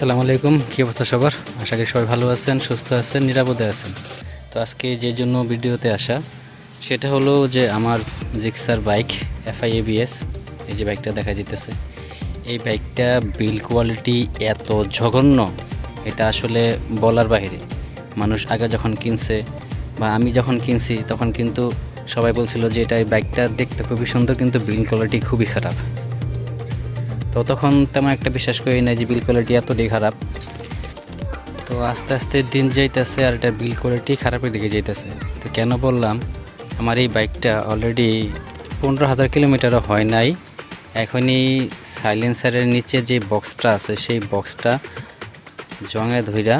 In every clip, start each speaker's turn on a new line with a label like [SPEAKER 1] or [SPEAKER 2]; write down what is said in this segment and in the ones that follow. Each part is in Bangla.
[SPEAKER 1] আসসালামু আলাইকুম। কী অবস্থা সবার? আশা করি সবাই ভালো আছেন, সুস্থ আছেন, নিরাপদে আছেন। তো আজকে যে জন্য ভিডিওতে আসা, সেটা হলো যে আমার জিক্সার বাইক এফআই এবিএস এই যে বাইকটা দেখা যেতেছে এই বাইকটা বিল কোয়ালিটি এত জঘন্য, এটা আসলে বলার বাইরে মানুষ আগে যখন কিনছে বা আমি যখন কিনছি, তখন কিন্তু সবাই বলছিল যে এটা এই বাইকটা দেখতে খুবই সুন্দর, কিন্তু বিল কোয়ালিটি খুবই খারাপ। তো তখন তেমন একটা বিশ্বাস করি না যে বিল কোয়ালিটি এতটাই খারাপ। তো আস্তে আস্তে দিন যাইতেছে আর এটা বিল কোয়ালিটি খারাপের দিকে যাইতেছে। তো কেন বললাম, আমার এই বাইকটা অলরেডি পনেরো হাজার কিলোমিটারও হয় নাই। এখনই সাইলেন্সারের নিচে যে বক্সটা আছে, সেই বক্সটা জঙে ধইরা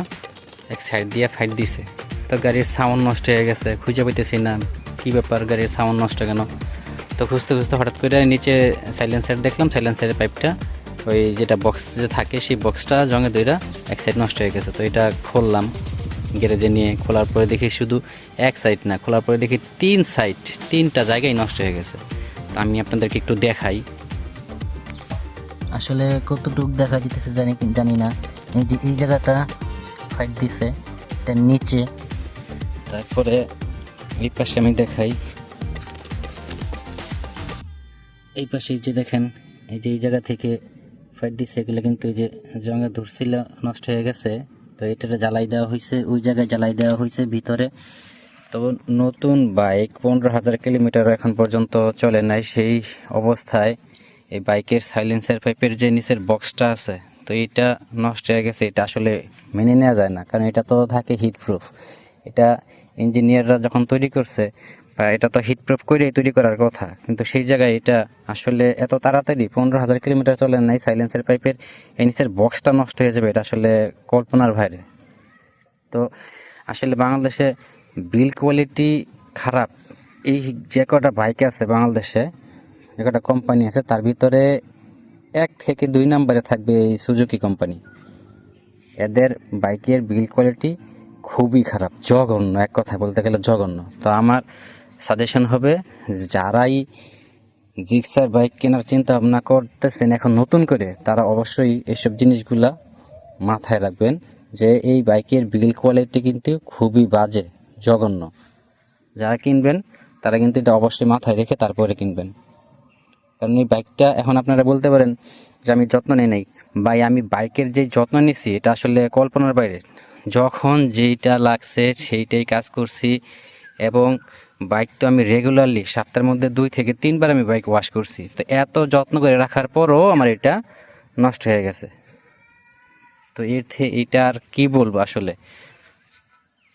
[SPEAKER 1] এক সাইড দিয়ে ফাইট দিছে। তো গাড়ির সাউন্ড নষ্ট হয়ে গেছে, খুঁজে পাইতেছি না। কী ব্যাপার গাড়ির সাউন্ড নষ্ট কেন? তো খুঁজতে খুঁজতে হঠাৎ করে নিচে সাইলেন্সার দেখলাম সাইলেন্সারের পাইপটা ওই যেটা বক্স যে থাকে সেই বক্সটা জঙে দইরা এক সাইড নষ্ট হয়ে গেছে। তো এটা খুললাম গ্যারেজে নিয়ে খোলার পরে দেখি শুধু এক সাইড না খোলার পরে দেখি তিন সাইড তিনটা জায়গায় নষ্ট হয়ে গেছে। তো আমি আপনাদেরকে একটু দেখাই।
[SPEAKER 2] আসলে কতটুক দেখা যেতেছে জানি কি- জানি না। এই যে এই জায়গাটা ফাইট দিছে এটা নিচে।
[SPEAKER 1] তারপরে এই পাশে আমি দেখাই। এই পাশে যে দেখেন, এই যে এই জায়গা থেকে ফাইট দিচ্ছে এগুলো কিন্তু এই যে জঙ্গে ধরছিল নষ্ট হয়ে গেছে, তো এটা জ্বালাই দেওয়া হয়েছে, ওই জায়গায় জ্বালাই দেওয়া হয়েছে ভিতরে। তো নতুন বাইক পনেরো হাজার কিলোমিটার এখন পর্যন্ত চলে নাই সেই অবস্থায়। এই বাইকের সাইলেন্সার পাইপের যে নিচের বক্সটা আছে, তো এটা নষ্ট হয়ে গেছে, এটা আসলে মেনে নেওয়া যায় না, কারণ এটা তো থাকে হিট প্রুফ এটা ইঞ্জিনিয়াররা যখন তৈরি করছে এটা তো হিট প্রুফ করেই তৈরি করার কথা। কিন্তু সেই জায়গায় এটা আসলে এত তাড়াতাড়ি পনেরো হাজার কিলোমিটার চলে নাই সাইলেন্সের পাইপের এই নিচের বক্সটা নষ্ট হয়ে যাবে, এটা আসলে কল্পনার বাইরে। তো আসলে বাংলাদেশে বিল কোয়ালিটি খারাপ। এই যে কটা বাইক আছে বাংলাদেশে, যে কটা কোম্পানি আছে, তার ভিতরে এক থেকে দুই নম্বরে থাকবে এই সুজুকি কোম্পানি এদের বাইকের বিল কোয়ালিটি খুবই খারাপ, জঘন্য, এক কথায় বলতে গেলে জঘন্য। তো আমার সাজেশন হবে, যারাই জিক্সার বাইক কেনার চিন্তা ভাবনা করতেছেন এখন নতুন করে, তারা অবশ্যই এসব জিনিসগুলা মাথায় রাখবেন যে এই বাইকের বিল কোয়ালিটি কিন্তু খুবই বাজে, জঘন্য। যারা কিনবেন, তারা কিন্তু এটা অবশ্যই মাথায় রেখে তারপরে কিনবেন। কারণ এই বাইকটা এখন আপনারা বলতে পারেন যে আমি যত্ন নেই নাই। ভাই, আমি বাইকের যে যত্ন নিছি, এটা আসলে কল্পনার বাইরে। যখন যেইটা লাগছে, সেইটাই কাজ করছি এবং বাইক তো আমি রেগুলারলি সপ্তাহের মধ্যে দুই থেকে তিনবার আমি বাইক ওয়াশ করছি। তো এত যত্ন করে রাখার পরও আমার এটা নষ্ট হয়ে গেছে। তো এর থেকে এটা আর কী বলব আসলে?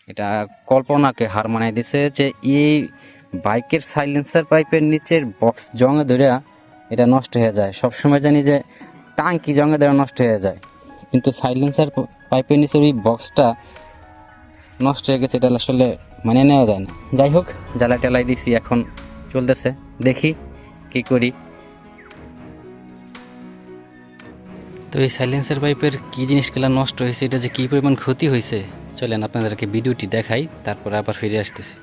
[SPEAKER 1] এটা কল্পনাকে হার মানাই দিছে যে এই বাইকের সাইলেন্সার পাইপের নিচের বক্স জঙে ধরে এটা নষ্ট হয়ে যায়। সবসময় জানি যে টাঙ্কি জঙে ধরে নষ্ট হয়ে যায়। কিন্তু সাইলেন্সার পাইপের নিচের ওই বক্সটা নষ্ট হয়ে গেছে, এটা আসলে মানে নেওয়া যায় না। যাই হোক, জ্বালা টেলাই দিছি, এখন চলতেছে। দেখি কি করি। তো এই সাইলেন্সার পাইপের কী জিনিসগুলো নষ্ট হয়েছে, এটা যে কি পরিমাণ ক্ষতি হয়েছে, চলেন আপনাদেরকে ভিডিওটি দেখাই, তারপর আবার ফিরে আসতেছি।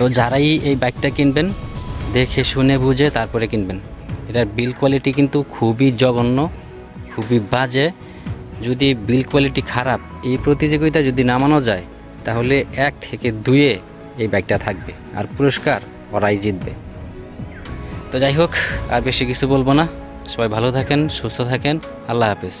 [SPEAKER 1] তো যারাই এই বাইকটা কিনবেন, দেখে শুনে বুঝে তারপরে কিনবেন। এটার বিল কোয়ালিটি কিন্তু খুবই জঘন্য, খুবই বাজে। যদি বিল কোয়ালিটি খারাপ, এই প্রতিযোগিতা যদি নামানো যায়, তাহলে এক থেকে দুয়ে এই বাইকটা থাকবে আর পুরস্কার ওরাই জিতবে। তো যাই হোক, আর বেশি কিছু বলব না। সবাই ভালো থাকেন, সুস্থ থাকেন। আল্লাহ হাফেজ।